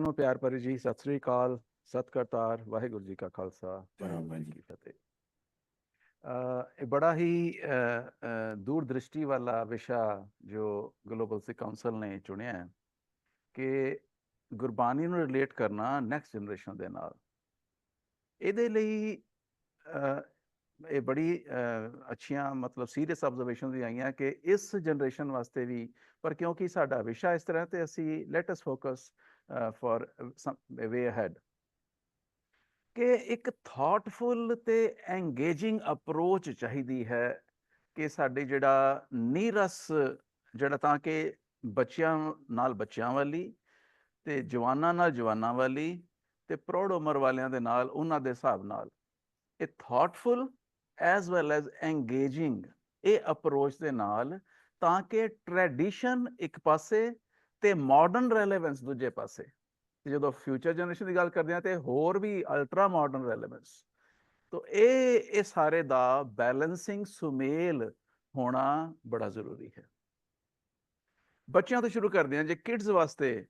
ਨੂੰ ਪਿਆਰ ਭਰੀ ਜੀ ਸਤਿ ਸ੍ਰੀ ਅਕਾਲ ਸਤਿ ਵਾਹਿਗੁਰੂ ਜੀ ਕਾ ਖਾਲਸਾ ਵਾਹਿਗੁਰੂ ਜੀ ਕੀ ਫਤਿਹ। ਅ, ਇਹ ਬੜਾ ਹੀ ਅ, ਦੂਰਦ੍ਰਿਸ਼ਟੀ ਵਾਲਾ ਵਿਸ਼ਾ ਜੋ ਗਲੋਬਲ ਸਿੱਖ ਕਾਉਂਸਲ ਨੇ ਚੁਣਿਆ ਹੈ ਕਿ ਗੁਰਬਾਣੀ ਨੂੰ ਰਿਲੇਟ ਕਰਨਾ ਨੈਕਸਟ ਜਨਰੇਸ਼ਨ ਦੇ ਨਾਲ। ਇਹਦੇ ਲਈ ਇਹ ਬੜੀ ਅੱਛੀਆਂ ਮਤਲਬ ਸੀਰੀਅਸ ਆਬਜ਼ਰਵੇਸ਼ਨਸ ਵੀ ਆਈਆਂ ਕਿ ਇਸ ਜਨਰੇਸ਼ਨ ਵਾਸਤੇ ਵੀ ਪਰ ਕਿਉਂਕਿ ਸਾਡਾ ਵਿਸ਼ਾ ਇਸ ਤਰ੍ਹਾਂ ਤੇ ਅਸੀਂ let us focus for way ahead ਕਿ ਇੱਕ ਥਾਟਫੁਲ ਤੇ ਐਂਗੇਜਿੰਗ ਅਪਰੋਚ ਚਾਹੀਦੀ ਹੈ ਕਿ ਸਾਡੇ ਜਿਹੜਾ ਨੀਰਸ, ਜਿਹੜਾ ਤਾਂ ਕਿ ਬੱਚਿਆਂ ਨਾਲ ਬੱਚਿਆਂ ਵਾਲੀ ਤੇ ਜਵਾਨਾਂ ਨਾਲ ਜਵਾਨਾਂ ਵਾਲੀ ਤੇ ਪ੍ਰੌੜ ਉਮਰ ਵਾਲਿਆਂ ਦੇ ਨਾਲ, ਉਹਨਾਂ ਦੇ ਹਿਸਾਬ ਨਾਲ, ਇਹ thoughtful as well as engaging ਇਹ ਅਪਰੋਚ ਦੇ ਨਾਲ ਤਾਂ ਕਿ ਟ੍ਰੈਡੀਸ਼ਨ ਇੱਕ ਪਾਸੇ ਤੇ ਮਾਡਰਨ ਰੈਲੇਵੈਂਸ ਦੂਜੇ ਪਾਸੇ। ਤੇ ਜਦੋਂ ਫਿਊਚਰ ਜਨਰੇਸ਼ਨ ਦੀ ਗੱਲ ਕਰਦੇ ਆ ਤੇ ਹੋਰ ਵੀ ਅਲਟਰਾ ਮਾਡਰਨ ਰੈਲੇਵੈਂਸ ਤੋ ਇਹ ਇਹ ਸਾਰੇ ਦਾ ਬੈਲੈਂਸਿੰਗ ਸੁਮੇਲ ਹੋਣਾ ਬੜਾ ਜ਼ਰੂਰੀ ਹੈ। ਬੱਚਿਆਂ ਤੋਂ ਸ਼ੁਰੂ ਕਰਦੇ ਆ ਜੇ ਕਿਡਸ ਵਾਸਤੇ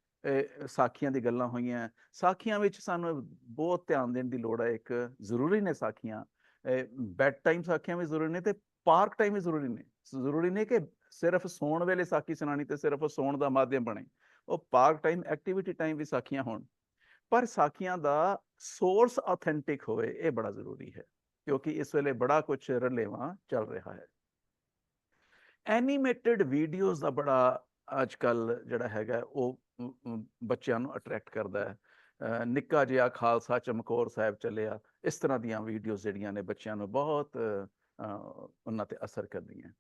ਸਾਖੀਆਂ ਦੀ ਗੱਲਾਂ ਹੋਈਆਂ, ਸਾਖੀਆਂ ਵਿੱਚ ਸਾਨੂੰ ਬਹੁਤ ਧਿਆਨ ਦੇਣ ਦੀ ਲੋੜ ਹੈ, ਇੱਕ ਜ਼ਰੂਰੀ ਨੇ ਸਾਖੀਆਂ। ਬੈਡ ਟਾਈਮ ਸਾਖੀਆਂ ਵੀ ਜ਼ਰੂਰੀ ਨੇ ਤੇ ਪਾਰਕ ਟਾਈਮ ਵੀ ਜ਼ਰੂਰੀ ਨੇ। ਜ਼ਰੂਰੀ ਨੇ ਕਿ ਸਿਰਫ ਸੌਣ ਵੇਲੇ ਸਾਖੀ ਸੁਣਾਣੀ ਤੇ ਸਿਰਫ ਸੌਣ ਦਾ ਮਾਧਿਅਮ ਬਣੇ। ਉਹ ਪਾਰਕ ਟਾਈਮ, ਐਕਟੀਵਿਟੀ ਟਾਈਮ ਵੀ ਸਾਖੀਆਂ ਹੋਣ। ਪਰ ਸਾਖੀਆਂ ਦਾ ਸੋਰਸ ਆਥੈਂਟਿਕ ਹੋਵੇ, ਇਹ ਬੜਾ ਜ਼ਰੂਰੀ ਹੈ, ਕਿਉਂਕਿ ਇਸ ਵੇਲੇ ਬੜਾ ਕੁਝ ਰਲੇਵਾ ਚੱਲ ਰਿਹਾ ਹੈ। ਐਨੀਮੇਟਡ ਵੀਡੀਓਜ਼ ਦਾ ਬੜਾ ਅੱਜ ਕੱਲ ਜਿਹੜਾ ਹੈਗਾ, ਉਹ ਬੱਚਿਆਂ ਨੂੰ ਅਟਰੈਕਟ ਕਰਦਾ ਹੈ। ਨਿੱਕਾ ਜਿਹਾ ਖਾਲਸਾ ਚਮਕੌਰ ਸਾਹਿਬ ਚੱਲਿਆ, ਇਸ ਤਰ੍ਹਾਂ ਦੀਆਂ ਵੀਡੀਓਜ਼ ਜਿਹੜੀਆਂ ਨੇ ਬੱਚਿਆਂ ਨੂੰ ਬਹੁਤ ਉਹਨਾਂ ਤੇ ਅਸਰ ਕਰਦੀਆਂ।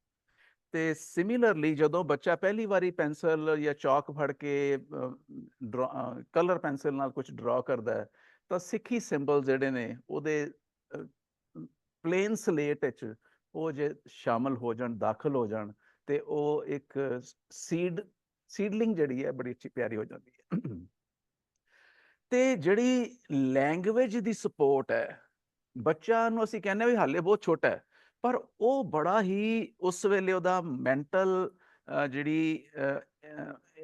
ਤੇ ਸਿਮਿਲਰਲੀ ਜਦੋਂ ਬੱਚਾ ਪਹਿਲੀ ਵਾਰੀ ਪੈਨਸਲ ਜਾਂ ਚਾਕ ਫੜ ਕੇ ਕਲਰ ਪੈਨਸਲ ਨਾਲ ਕੁਝ ਡਰਾ ਕਰਦਾ ਹੈ, ਤਾਂ ਸਿੱਖੀ ਸਿੰਬਲ ਜਿਹੜੇ ਨੇ ਉਹਦੇ ਪਲੇਨ ਸਲੇਟ ਵਿੱਚ ਉਹ ਜੇ ਸ਼ਾਮਲ ਹੋ ਜਾਣ, ਦਾਖਲ ਹੋ ਜਾਣ ਤੇ ਉਹ ਇੱਕ ਸੀਡ ਸੀਡਲਿੰਗ ਜਿਹੜੀ ਹੈ ਬੜੀ ਅੱਛੀ ਪਿਆਰੀ ਹੋ ਜਾਂਦੀ ਹੈ। ਤੇ ਜਿਹੜੀ ਲੈਂਗੁਏਜ ਦੀ ਸਪੋਰਟ ਹੈ ਬੱਚਾ ਨੂੰ ਅਸੀਂ ਕਹਿੰਦੇ ਵੀ ਹਾਲੇ ਬਹੁਤ ਛੋਟਾ ਹੈ ਪਰ ਉਹ ਬੜਾ ਹੀ ਉਸ ਵੇਲੇ ਉਹਦਾ ਮੈਂਟਲ ਜਿਹੜੀ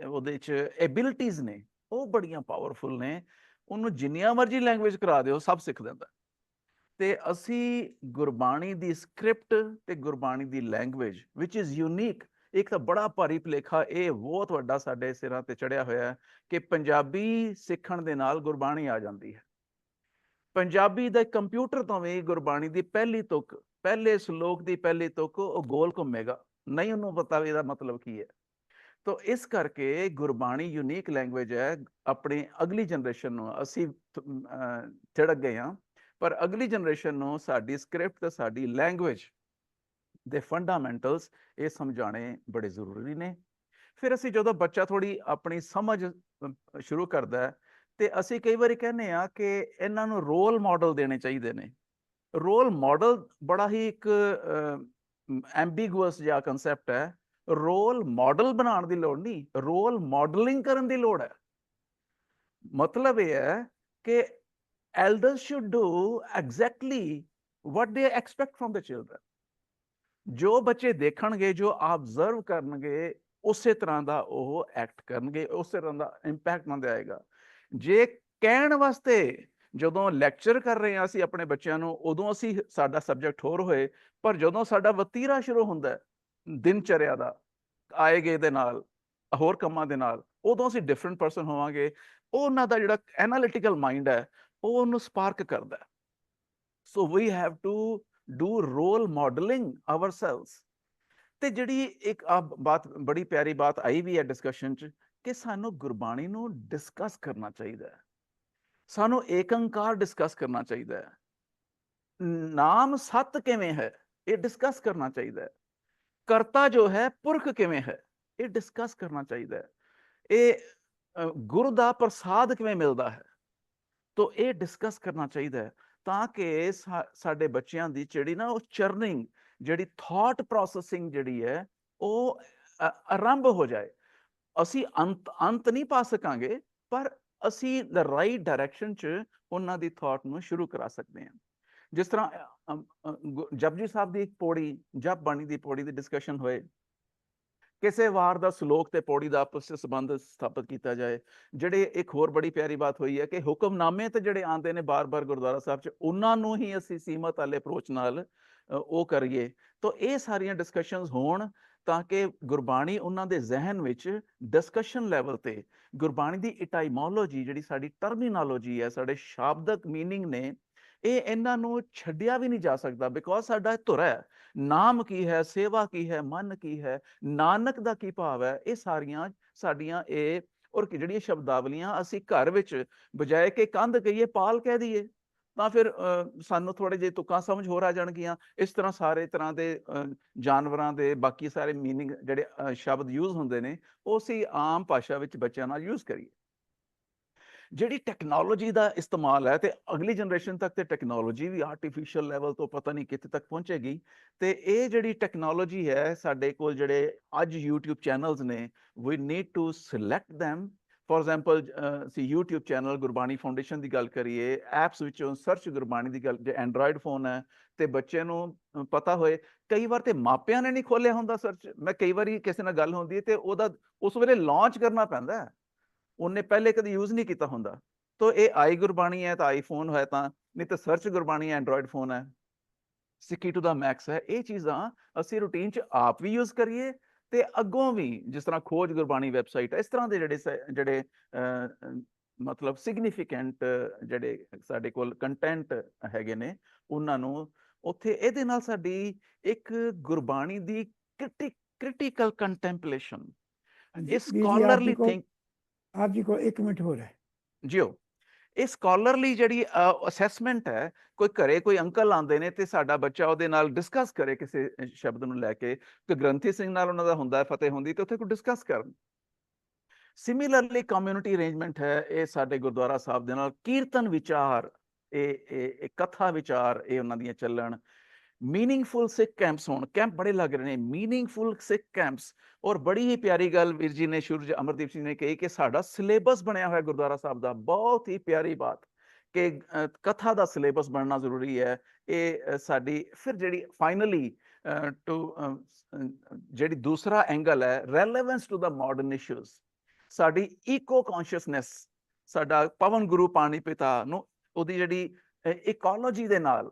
ਉਹਦੇ ਚ ਐਬਿਲਿਟੀਆਂ ਨੇ, ਉਹ ਬੜੀਆਂ ਪਾਵਰਫੁਲ ਨੇ। ਉਹਨੂੰ ਜਿੰਨੀਆਂ ਮਰਜ਼ੀ ਲੈਂਗੁਏਜ ਕਰਾ ਦਿਓ, ਸਭ ਸਿੱਖ ਦਿੰਦਾ। ਤੇ ਅਸੀਂ ਗੁਰਬਾਣੀ ਦੀ ਸਕ੍ਰਿਪਟ ਤੇ ਗੁਰਬਾਣੀ ਦੀ ਲੈਂਗੁਏਜ ਵਿਚ ਇਜ਼ ਯੂਨੀਕ ਇੱਕ ਤਾਂ ਬੜਾ ਭਾਰੀ ਭਲੇਖਾ, ਇਹ ਬਹੁਤ ਵੱਡਾ ਸਾਡੇ ਸਿਰਾਂ ਤੇ ਚੜਿਆ ਹੋਇਆ ਹੈ ਕਿ ਪੰਜਾਬੀ ਸਿੱਖਣ ਦੇ ਨਾਲ ਗੁਰਬਾਣੀ ਆ ਜਾਂਦੀ ਹੈ। ਪੰਜਾਬੀ ਦਾ ਕੰਪਿਊਟਰ ਤੋਂ ਵੀ ਗੁਰਬਾਣੀ ਦੀ ਪਹਿਲੀ ਤੁਕ ਪਹਿਲੇ ਸ਼ਲੋਕ ਦੀ ਪਹਿਲੀ ਤੁਕ ਉਹ ਗੋਲ ਘੁੰਮੇਗਾ। ਨਹੀਂ ਉਹਨੂੰ ਪਤਾ ਵੀ ਇਹਦਾ ਮਤਲਬ ਕੀ ਹੈ। ਤੋ ਇਸ ਕਰਕੇ ਗੁਰਬਾਣੀ ਯੂਨੀਕ ਲੈਂਗੁਏਜ ਹੈ। ਆਪਣੀ ਅਗਲੀ ਜਨਰੇਸ਼ਨ ਨੂੰ ਅਸੀਂ ਥੜਕ ਗਏ ਹਾਂ। ਪਰ ਅਗਲੀ ਜਨਰੇਸ਼ਨ ਨੂੰ ਸਾਡੀ ਸਕ੍ਰਿਪਟ ਤੇ ਸਾਡੀ ਲੈਂਗੁਏਜ ਦੇ ਫੰਡਾਮੈਂਟਲਸ ਇਹ ਸਮਝਾਣੇ ਬੜੇ ਜ਼ਰੂਰੀ ਨੇ। ਫਿਰ ਅਸੀਂ ਜਦੋਂ ਬੱਚਾ ਥੋੜੀ ਆਪਣੀ ਸਮਝ ਸ਼ੁਰੂ ਕਰਦਾ ਹੈ ਤੇ ਅਸੀਂ ਕਈ ਵਾਰੀ ਕਹਿੰਦੇ ਆ ਕਿ ਇਹਨਾਂ ਨੂੰ ਰੋਲ ਮਾਡਲ ਦੇਣੇ ਚਾਹੀਦੇ ਨੇ। ਰੋਲ ਮਾਡਲ ਬੜਾ ਹੀ ਇੱਕ ਐਂਬੀਗੂਅਸ ਜਿਹਾ ਕਨਸੈਪਟ ਹੈ। ਰੋਲ ਮਾਡਲ ਬਣਾਉਣ ਦੀ ਲੋੜ ਨਹੀਂ, ਰੋਲ ਮਾਡਲਿੰਗ ਕਰਨ ਦੀ ਲੋੜ ਹੈ। ਮਤਲਬ ਇਹ ਹੈ ਕਿ elders should do exactly what they expect from the children ਜੋ ਬੱਚੇ ਦੇਖਣਗੇ, ਜੋ ਆਬਜ਼ਰਵ ਕਰਨਗੇ, ਉਸੇ ਤਰ੍ਹਾਂ ਦਾ ਉਹ ਐਕਟ ਕਰਨਗੇ, ਉਸੇ ਤਰ੍ਹਾਂ ਦਾ ਇੰਪੈਕਟ ਮੰਦੇ ਆਏਗਾ। ਜੇ ਕਹਿਣ ਵਾਸਤੇ ਜਦੋਂ ਲੈਕਚਰ ਕਰ ਰਹੇ ਹਾਂ ਅਸੀਂ ਆਪਣੇ ਬੱਚਿਆਂ ਨੂੰ, ਉਦੋਂ ਅਸੀਂ ਸਾਡਾ ਸਬਜੈਕਟ ਹੋਰ ਹੋਏ, ਪਰ ਜਦੋਂ ਸਾਡਾ ਵਤੀਰਾ ਸ਼ੁਰੂ ਹੁੰਦਾ ਦਿਨ ਚਰਿਆ ਦਾ ਗਏ ਦੇ ਨਾਲ, ਹੋਰ ਕੰਮਾਂ ਦੇ ਨਾਲ, ਉਦੋਂ ਅਸੀਂ ਡਿਫਰੈਂਟ ਪਰਸਨ ਹੋਵਾਂਗੇ, ਉਹ ਉਹਨਾਂ ਦਾ ਜਿਹੜਾ ਐਨਾਲਿਟੀਕਲ ਮਾਈਂਡ ਹੈ, ਉਹ ਉਹਨੂੰ ਸਪਾਰਕ ਕਰਦਾ so we have to do role modelling ourselves ਤੇ ਜਿਹੜੀ ਇੱਕ ਆ ਬਾਤ, ਬੜੀ ਪਿਆਰੀ ਬਾਤ ਆਈ ਵੀ ਹੈ ਡਿਸਕਸ਼ਨ ਚ, ਕਿ ਸਾਨੂੰ ਗੁਰਬਾਣੀ ਨੂੰ ਡਿਸਕਸ ਕਰਨਾ ਚਾਹੀਦਾ ਹੈ। ਸਾਨੂੰ ਏਕੰਕਾਰ ਡਿਸਕਸ ਕਰਨਾ ਚਾਹੀਦਾ ਹੈ। ਨਾਮ ਸਤ ਕਿਵੇਂ ਹੈ, ਇਹ ਡਿਸਕਸ ਕਰਨਾ ਚਾਹੀਦਾ ਹੈ। ਕਰਤਾ ਜੋ ਹੈ, ਪੁਰਖ ਕਿਵੇਂ ਹੈ, ਇਹ ਡਿਸਕਸ ਕਰਨਾ ਚਾਹੀਦਾ ਹੈ। ਇਹ ਗੁਰੂ ਦਾ ਪ੍ਰਸਾਦ ਕਿਵੇਂ ਮਿਲਦਾ ਹੈ, ਤੋ ਇਹ ਡਿਸਕਸ ਕਰਨਾ ਚਾਹੀਦਾ ਹੈ, ਤਾਂ ਕਿ ਸਾਡੇ ਬੱਚਿਆਂ ਦੀ ਜਿਹੜੀ ਨਾ ਉਹ ਚਰਨਿੰਗ ਜਿਹੜੀ ਥਾਟ ਪ੍ਰੋਸੈਸਿੰਗ ਜਿਹੜੀ ਹੈ, ਉਹ ਆਰੰਭ ਹੋ ਜਾਏ। ਅਸੀਂ ਅੰਤ ਅੰਤ ਨਹੀਂ ਪਾ ਸਕਾਂਗੇ, ਪਰ ਅਸੀਂ ਦ ਰਾਈਟ ਡਾਇਰੈਕਸ਼ਨ 'ਚ ਉਹਨਾਂ ਦੀ ਥਾਟ ਨੂੰ ਸ਼ੁਰੂ ਕਰਾ ਸਕਦੇ ਹਾਂ। ਜਿਸ ਤਰ੍ਹਾਂ ਜਪਜੀ ਸਾਹਿਬ ਦੀ ਇੱਕ ਪੌੜੀ ਜਪ ਬਾਣੀ ਦੀ ਪੌੜੀ ਦੀ ਡਿਸਕਸ਼ਨ ਹੋਏ। ਕਿਸੇ ਵਾਰ ਦਾ ਸ਼ਲੋਕ ਤੇ ਪੌੜੀ ਦਾ ਆਪਸ ਵਿੱਚ ਸੰਬੰਧ ਸਥਾਪਿਤ ਕੀਤਾ ਜਾਏ ਜਿਹੜੇ ਇੱਕ ਹੋਰ ਬੜੀ ਪਿਆਰੀ ਬਾਤ ਹੋਈ ਹੈ ਕਿ ਹੁਕਮਨਾਮੇ ਤੇ ਜਿਹੜੇ ਆਉਂਦੇ ਨੇ ਬਾਰ-ਬਾਰ ਗੁਰਦੁਆਰਾ ਸਾਹਿਬ 'ਚ ਉਹਨਾਂ ਨੂੰ ਹੀ ਅਸੀਂ ਸੀਮਤ ਵਾਲੇ ਅਪਰੋਚ ਨਾਲ ਉਹ ਕਰੀਏ। ਤਾਂ ਇਹ ਸਾਰੀਆਂ ਡਿਸਕਸ਼ਨਸ ਹੋਣ ਤਾਂ ਕਿ ਗੁਰਬਾਣੀ ਉਹਨਾਂ ਦੇ ਜ਼ਿਹਨ ਵਿੱਚ ਡਿਸਕਸ਼ਨ ਲੈਵਲ ਤੇ ਗੁਰਬਾਣੀ ਦੀ ਇਟਾਈਮੋਲੋਜੀ ਜਿਹੜੀ ਸਾਡੀ ਟਰਮੀਨੋਲੋਜੀ ਹੈ ਸਾਡੇ ਸ਼ਾਬਦਿਕ मीनिंग ਨੇ ਇਹ ਇਹਨਾਂ ਨੂੰ ਛੱਡਿਆ ਵੀ ਨਹੀਂ ਜਾ ਸਕਦਾ ਬਿਕੋਜ਼ ਸਾਡਾ ਇਹ ਧੁਰ ਹੈ ਨਾਮ ਕੀ ਹੈ ਸੇਵਾ ਕੀ ਹੈ ਮਨ ਕੀ ਹੈ ਨਾਨਕ ਦਾ ਕੀ ਭਾਵ ਹੈ ਇਹ ਸਾਰੀਆਂ ਸਾਡੀਆਂ ਇਹ ਔਰ ਕਿ ਜਿਹੜੀਆਂ ਸ਼ਬਦਾਵਲੀਆਂ ਅਸੀਂ ਘਰ ਵਿੱਚ ਬਜਾਏ ਕਿ ਕੰਧ ਕਹੀਏ ਪਾਲ ਕਹਿ ਦਈਏ ਤਾਂ ਫਿਰ ਅ, ਸਾਨੂੰ ਥੋੜੇ ਜਿਹੇ ਤੁਕਾਂ ਸਮਝ ਹੋਰ ਆ ਜਾਣਗੀਆਂ ਇਸ ਤਰ੍ਹਾਂ ਸਾਰੇ ਤਰ੍ਹਾਂ ਦੇ ਅ, ਜਾਨਵਰਾਂ ਦੇ ਬਾਕੀ ਸਾਰੇ मीनिंग ਜਿਹੜੇ ਅ, ਸ਼ਬਦ ਯੂਜ਼ ਹੁੰਦੇ ਨੇ ਉਹ ਅਸੀਂ ਆਮ ਭਾਸ਼ਾ ਵਿੱਚ ਬੱਚਿਆਂ ਨਾਲ ਯੂਜ਼ ਕਰੀਏ ਜਿਹੜੀ ਟੈਕਨੋਲੋਜੀ ਦਾ ਇਸਤੇਮਾਲ ਹੈ ਤੇ ਅਗਲੀ ਜਨਰੇਸ਼ਨ ਤੱਕ ਤੇ ਟੈਕਨੋਲੋਜੀ ਵੀ ਆਰਟੀਫੀਸ਼ੀਅਲ ਲੈਵਲ ਤੋਂ ਪਤਾ ਨਹੀਂ ਕਿੱਥੇ ਤੱਕ ਪਹੁੰਚੇਗੀ ਤੇ ਇਹ ਜਿਹੜੀ ਟੈਕਨੋਲੋਜੀ ਹੈ ਸਾਡੇ ਕੋਲ ਜਿਹੜੇ ਅੱਜ YouTube ਚੈਨਲਸ ਨੇ ਵੀ need to select them for example see YouTube channel Gurbani foundation ਦੀ ਗੱਲ ਕਰੀਏ ਐਪਸ ਵਿੱਚੋਂ ਸਰਚ ਗੁਰਬਾਣੀ ਦੀ ਗੱਲ, ਜੇ ਐਂਡਰੋਇਡ ਫੋਨ ਹੈ, ਤੇ ਬੱਚੇ ਨੂੰ ਪਤਾ ਹੋਏ, ਕਈ ਵਾਰ ਤੇ ਮਾਪਿਆਂ ਨੇ ਨਹੀਂ ਖੋਲਿਆ ਹੁੰਦਾ ਸਰਚ ਮੈਂ ਕਈ ਵਾਰੀ ਕਿਸੇ ਨਾਲ ਗੱਲ ਹੁੰਦੀ ਹੈ ਤੇ ਉਹਦਾ, ਉਸ ਵੇਲੇ ਲਾਂਚ ਕਰਨਾ ਪੈਂਦਾ ਉਹਨੇ ਪਹਿਲੇ ਕਦੇ ਯੂਜ਼ ਨਹੀਂ ਕੀਤਾ ਹੁੰਦਾ। ਤੋ ਇਹ ਆਈ ਗੁਰਬਾਣੀ ਹੈ, ਤਾਂ ਆਈਫੋਨ ਹੈ ਤਾਂ, ਨਹੀਂ ਤਾਂ ਸਰਚ ਗੁਰਬਾਣੀ ਐਂਡਰੋਇਡ ਫੋਨ ਹੈ। ਸਿੱਕੀ ਟੂ ਦਾ ਮੈਕਸ ਹੈ। ਇਹ ਚੀਜ਼ਾਂ ਅਸੀਂ ਰੂਟੀਨ 'ਚ ਆਪ ਵੀ ਯੂਜ਼ ਕਰੀਏ ਤੇ ਅੱਗੋਂ ਵੀ ਜਿਸ ਤਰ੍ਹਾਂ ਖੋਜ ਗੁਰਬਾਣੀ ਵੈਬਸਾਈਟ ਹੈ ਇਸ ਤਰ੍ਹਾਂ ਦੇ ਜਿਹੜੇ ਜਿਹੜੇ ਮਤਲਬ ਸਿਗਨੀਫੀਕੈਂਟ ਜਿਹੜੇ ਸਾਡੇ ਕੋਲ ਕੰਟੈਂਟ ਹੈਗੇ ਨੇ ਉਹਨਾਂ ਨੂੰ ਉੱਥੇ ਇਹਦੇ ਨਾਲ ਸਾਡੀ ਇੱਕ ਗੁਰਬਾਣੀ ਦੀ ਕ੍ਰਿਟੀਕਲ ਕੰਟੈਂਪਲੇਸ਼ਨ ਇਸ ਸਕਾਲਰਲੀ ਥਿੰਕ ਆਪ ਜੀ ਕੋ 1 ਮਿੰਟ ਹੋ ਰਿਹਾ ਹੈ। ਜੀਓ। ਇਹ ਸਕਾਲਰਲੀ ਜਿਹੜੀ ਅਸੈਸਮੈਂਟ ਹੈ, ਕੋਈ ਘਰੇ ਕੋਈ ਅੰਕਲ ਆਉਂਦੇ ਨੇ ਤੇ ਸਾਡਾ ਬੱਚਾ ਉਹਦੇ ਨਾਲ ਡਿਸਕਸ ਕਰੇ ਕਿਸੇ ਸ਼ਬਦ ਨੂੰ ਲੈ ਕੇ ਕਿ ਗ੍ਰੰਥੀ ਸਿੰਘ ਨਾਲ ਉਹਨਾਂ ਦਾ ਹੁੰਦਾ ਫਤਿਹ ਹੁੰਦੀ ਤੇ ਉੱਥੇ ਕੋਈ ਡਿਸਕਸ ਕਰਨ। ਸਿਮਿਲਰਲੀ ਕਮਿਊਨਿਟੀ ਅਰੇਂਜਮੈਂਟ ਹੈ, ਇਹ ਸਾਡੇ ਗੁਰਦੁਆਰਾ ਸਾਹਿਬ ਦੇ ਨਾਲ ਕੀਰਤਨ ਵਿਚਾਰ ਇਹ ਇਹ ਕਥਾ ਵਿਚਾਰ, ਇਹ ਉਹਨਾਂ ਦੀਆਂ ਚੱਲਣ। ਮੀਨਿੰਗਫੁਲ ਸਿੱਖ ਕੈਂਪਸ ਹੋਣ ਕੈਂਪ ਬੜੇ ਲੱਗ ਰਹੇ ਨੇ ਮੀਨਿੰਗਫੁਲ ਸਿੱਖ ਕੈਂਪਸ ਔਰ ਬੜੀ ਹੀ ਪਿਆਰੀ ਗੱਲ ਵੀਰ ਜੀ ਨੇ ਸੂਰਜ ਅਮਰਦੀਪ ਸਿੰਘ ਨੇ ਕਹੀ ਕਿ ਸਾਡਾ ਸਿਲੇਬਸ ਬਣਿਆ ਹੋਇਆ ਗੁਰਦੁਆਰਾ ਸਾਹਿਬ ਦਾ, ਬਹੁਤ ਹੀ ਪਿਆਰੀ ਬਾਤ ਕਿ ਕਥਾ ਦਾ ਸਿਲੇਬਸ ਬਣਨਾ ਜ਼ਰੂਰੀ ਹੈ। ਇਹ ਸਾਡੀ ਫਿਰ ਜਿਹੜੀ ਫਾਈਨਲੀ ਟੂ ਜਿਹੜੀ ਦੂਸਰਾ ਐਂਗਲ ਹੈ relevance to the modern issues ਸਾਡੀ ਈਕੋ ਕੌਨਸ਼ੀਅਸਨੈਸ ਸਾਡਾ ਪਵਨ ਗੁਰੂ ਪਾਣੀ ਪਿਤਾ ਨੂੰ, ਉਹਦੀ ਜਿਹੜੀ ਇਕੋਲੋਜੀ ਦੇ ਨਾਲ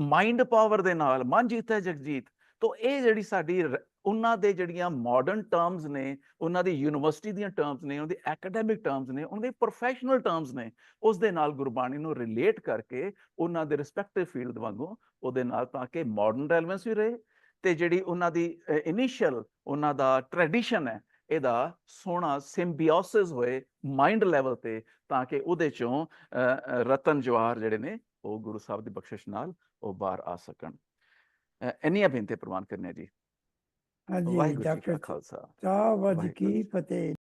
ਮਾਈਂਡ ਪਾਵਰ ਦੇ ਨਾਲ, ਮਨ ਜੀਤ ਹੈ ਜਗਜੀਤ, ਤੋਂ ਇਹ ਜਿਹੜੀ ਸਾਡੀ ਰ- ਉਹਨਾਂ ਦੇ ਜਿਹੜੀਆਂ ਮਾਡਰਨ ਟਰਮਸ ਨੇ, ਉਹਨਾਂ ਦੀ ਯੂਨੀਵਰਸਿਟੀ ਦੀਆਂ ਟਰਮਸ ਨੇ, ਉਹਦੀ ਐਕੈਡੈਮਿਕ ਟਰਮਸ ਨੇ ਉਹਨਾਂ ਦੇ ਪ੍ਰੋਫੈਸ਼ਨਲ ਟਰਮਸ ਨੇ, ਉਸ ਦੇ ਨਾਲ ਗੁਰਬਾਣੀ ਨੂੰ ਰਿਲੇਟ ਕਰਕੇ ਉਹਨਾਂ ਦੇ ਰਿਸਪੈਕਟਿਵ ਫੀਲਡ ਵਾਂਗੂ ਉਹਦੇ ਨਾਲ ਤਾਂ ਕਿ ਮਾਡਰਨ ਰੈਲੇਵੈਂਸ ਵੀ ਰਹੇ ਤੇ ਜਿਹੜੀ ਉਹਨਾਂ ਦੀ ਇਨੀਸ਼ੀਅਲ ਉਹਨਾਂ ਦਾ ਟ੍ਰੈਡੀਸ਼ਨ ਹੈ, ਇਹਦਾ ਸੋਹਣਾ ਸਿੰਬੀਓਸਿਸ ਹੋਏ ਮਾਈਂਡ ਲੈਵਲ ਤੇ ਤਾਂ ਕਿ ਉਹਦੇ ਚੋਂ ਰਤਨ ਜਵਾਹਰ ਜਿਹੜੇ ਨੇ ਉਹ ਗੁਰੂ ਸਾਹਿਬ ਦੀ ਬਖਸ਼ਿਸ਼ ਨਾਲ ਉਹ ਬਾਹਰ ਆ ਸਕਣ। ਇੰਨੀਆਂ ਬੇਨਤੀ ਪ੍ਰਵਾਨ ਕਰਨੇ ਜੀ। ਹਾਂਜੀ ਡਾਕਟਰ ਖਾਲਸਾ। ਵਾਹਿਗੁਰੂ ਜੀ ਕੀ ਫਤਿਹ।